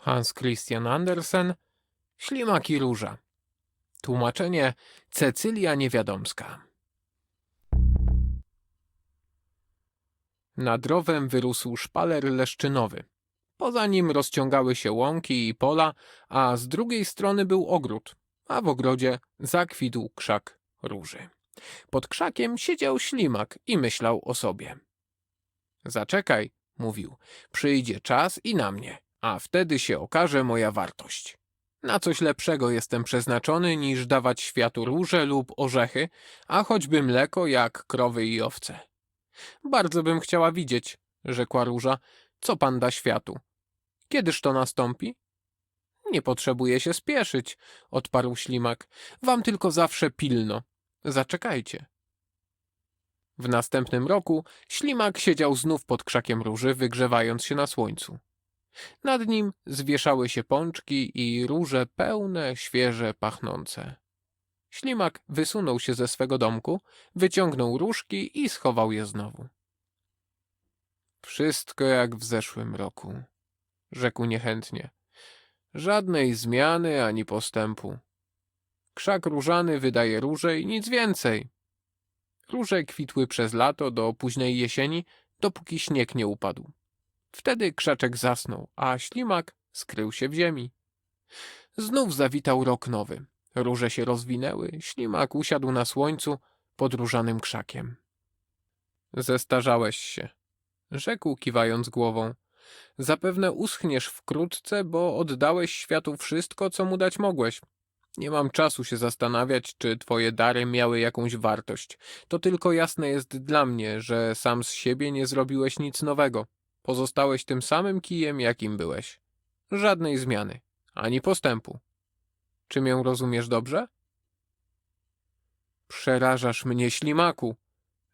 Hans Christian Andersen, Ślimak i Róża. Tłumaczenie Cecylia Niewiadomska. Nad rowem wyrósł szpaler leszczynowy. Poza nim rozciągały się łąki i pola, a z drugiej strony był ogród, a w ogrodzie zakwitł krzak róży. Pod krzakiem siedział ślimak i myślał o sobie. Zaczekaj, mówił, przyjdzie czas i na mnie, a wtedy się okaże moja wartość. Na coś lepszego jestem przeznaczony niż dawać światu róże lub orzechy, a choćby mleko jak krowy i owce. Bardzo bym chciała widzieć, rzekła róża, co pan da światu. Kiedyż to nastąpi? Nie potrzebuję się spieszyć, odparł ślimak. Wam tylko zawsze pilno. Zaczekajcie. W następnym roku ślimak siedział znów pod krzakiem róży, wygrzewając się na słońcu. Nad nim zwieszały się pączki i róże pełne, świeże, pachnące. Ślimak wysunął się ze swego domku, wyciągnął różki i schował je znowu. Wszystko jak w zeszłym roku, rzekł niechętnie. Żadnej zmiany ani postępu. Krzak różany wydaje róże i nic więcej. Róże kwitły przez lato do późnej jesieni, dopóki śnieg nie upadł. Wtedy krzaczek zasnął, a ślimak skrył się w ziemi. Znów zawitał rok nowy. Róże się rozwinęły, ślimak usiadł na słońcu pod różanym krzakiem. Zestarzałeś się, rzekł kiwając głową. Zapewne uschniesz wkrótce, bo oddałeś światu wszystko, co mu dać mogłeś. Nie mam czasu się zastanawiać, czy twoje dary miały jakąś wartość. To tylko jasne jest dla mnie, że sam z siebie nie zrobiłeś nic nowego. Pozostałeś tym samym kijem, jakim byłeś. Żadnej zmiany, ani postępu. Czy mię rozumiesz dobrze? Przerażasz mnie, ślimaku,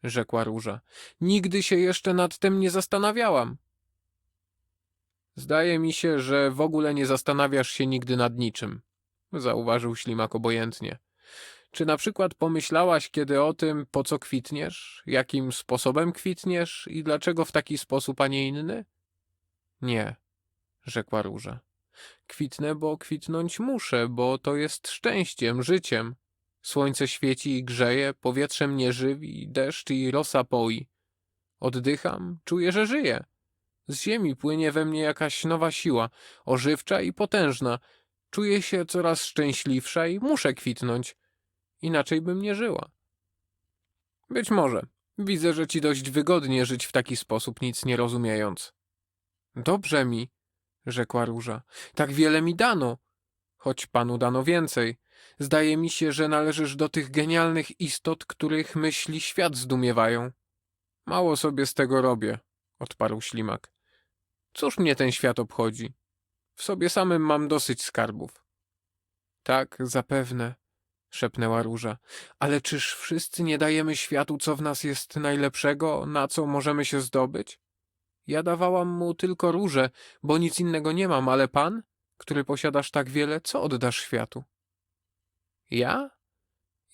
rzekła róża. Nigdy się jeszcze nad tym nie zastanawiałam. Zdaje mi się, że w ogóle nie zastanawiasz się nigdy nad niczym, zauważył ślimak obojętnie. Czy na przykład pomyślałaś kiedy o tym, po co kwitniesz, jakim sposobem kwitniesz i dlaczego w taki sposób, a nie inny? Nie, rzekła róża. Kwitnę, bo kwitnąć muszę, bo to jest szczęściem, życiem. Słońce świeci i grzeje, powietrze mnie żywi, deszcz i rosa poi. Oddycham, czuję, że żyję. Z ziemi płynie we mnie jakaś nowa siła, ożywcza i potężna. Czuję się coraz szczęśliwsza i muszę kwitnąć. Inaczej bym nie żyła. Być może. Widzę, że ci dość wygodnie żyć w taki sposób, nic nie rozumiejąc. Dobrze mi, rzekła róża. Tak wiele mi dano, choć panu dano więcej. Zdaje mi się, że należysz do tych genialnych istot, których myśli świat zdumiewają. Mało sobie z tego robię, odparł ślimak. Cóż mnie ten świat obchodzi? W sobie samym mam dosyć skarbów. Tak, zapewne, szepnęła róża. Ale czyż wszyscy nie dajemy światu, co w nas jest najlepszego, na co możemy się zdobyć? Ja dawałam mu tylko róże, bo nic innego nie mam, ale pan, który posiadasz tak wiele, co oddasz światu? Ja?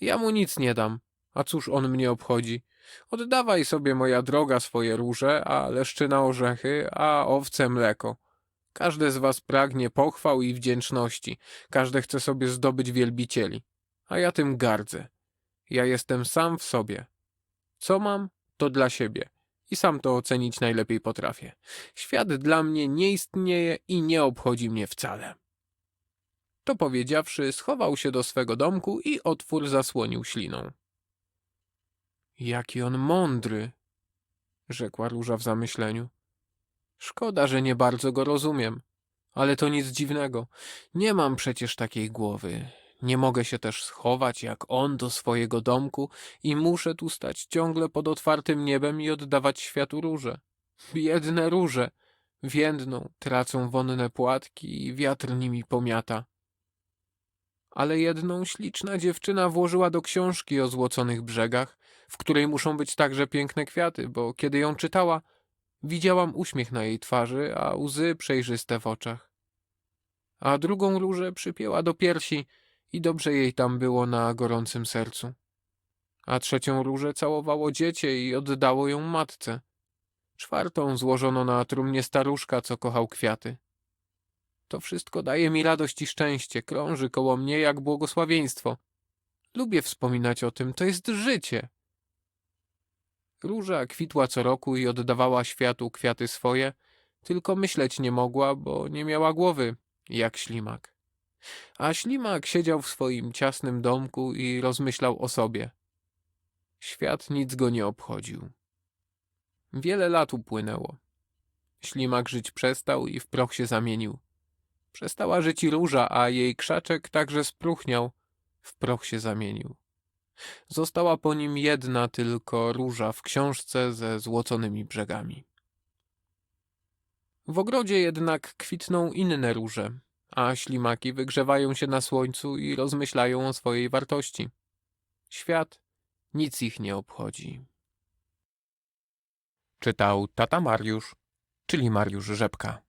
Ja mu nic nie dam. A cóż on mnie obchodzi? Oddawaj sobie, moja droga, swoje róże, a leszczyna orzechy, a owce mleko. Każde z was pragnie pochwał i wdzięczności, każde chce sobie zdobyć wielbicieli, a ja tym gardzę. Ja jestem sam w sobie. Co mam, to dla siebie i sam to ocenić najlepiej potrafię. Świat dla mnie nie istnieje i nie obchodzi mnie wcale. To powiedziawszy, schował się do swego domku i otwór zasłonił śliną. Jaki on mądry, rzekła róża w zamyśleniu. Szkoda, że nie bardzo go rozumiem, ale to nic dziwnego. Nie mam przecież takiej głowy. Nie mogę się też schować jak on do swojego domku i muszę tu stać ciągle pod otwartym niebem i oddawać światu róże. Biedne róże! Więdną, tracą wonne płatki i wiatr nimi pomiata. Ale jedną śliczna dziewczyna włożyła do książki o złoconych brzegach, w której muszą być także piękne kwiaty, bo kiedy ją czytała, widziałam uśmiech na jej twarzy, a łzy przejrzyste w oczach. A drugą różę przypięła do piersi i dobrze jej tam było na gorącym sercu. A trzecią różę całowało dziecię i oddało ją matce. Czwartą złożono na trumnie staruszka, co kochał kwiaty. To wszystko daje mi radość i szczęście, krąży koło mnie jak błogosławieństwo. Lubię wspominać o tym, to jest życie. Róża kwitła co roku i oddawała światu kwiaty swoje, tylko myśleć nie mogła, bo nie miała głowy, jak ślimak. A ślimak siedział w swoim ciasnym domku i rozmyślał o sobie. Świat nic go nie obchodził. Wiele lat upłynęło. Ślimak żyć przestał i w proch się zamienił. Przestała żyć i róża, a jej krzaczek także spróchniał, w proch się zamienił. Została po nim jedna tylko róża w książce ze złoconymi brzegami. W ogrodzie jednak kwitną inne róże, a ślimaki wygrzewają się na słońcu i rozmyślają o swojej wartości. Świat nic ich nie obchodzi. Czytał tata Mariusz, czyli Mariusz Rzepka.